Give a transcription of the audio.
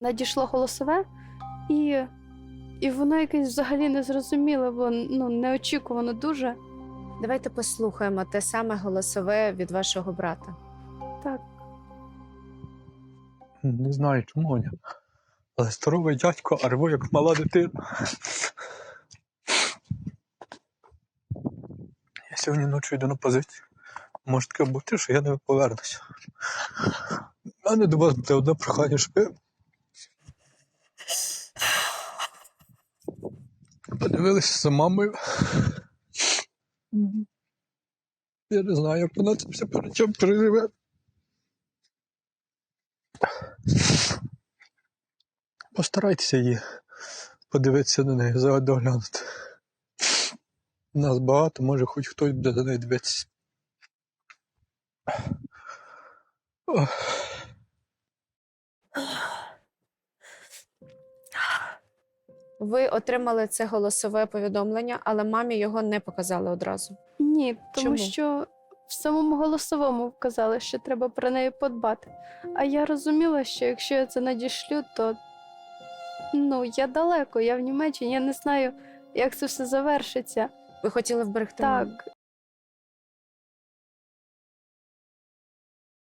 Надійшло голосове, і, і воно якесь взагалі незрозуміле, було ну, неочікувано дуже. Давайте послухаємо те саме голосове від вашого брата. Так, Не знаю чому, Оня. Але здоровий дядько, а рву, як мала дитина. Я сьогодні ночі йду на позицію. Може таке бути, що я не повернуся. У мене до вас буде одне прохання, щоб подивилися за мамою. Я не знаю, як вона це все перед чим переживе. Постарайтеся її подивитися на неї, доглянути. Нас багато, може хоч хтось буде за нею дивитися. Ви отримали це голосове повідомлення, але мамі його не показали одразу. ні, тому Чому? що в самому голосовому вказали, що треба про неї подбати. А я розуміла, що якщо я це надішлю, то ну, я далеко, я в Німеччині, я не знаю, як це все завершиться. Ви хотіли вберегти маму? Так,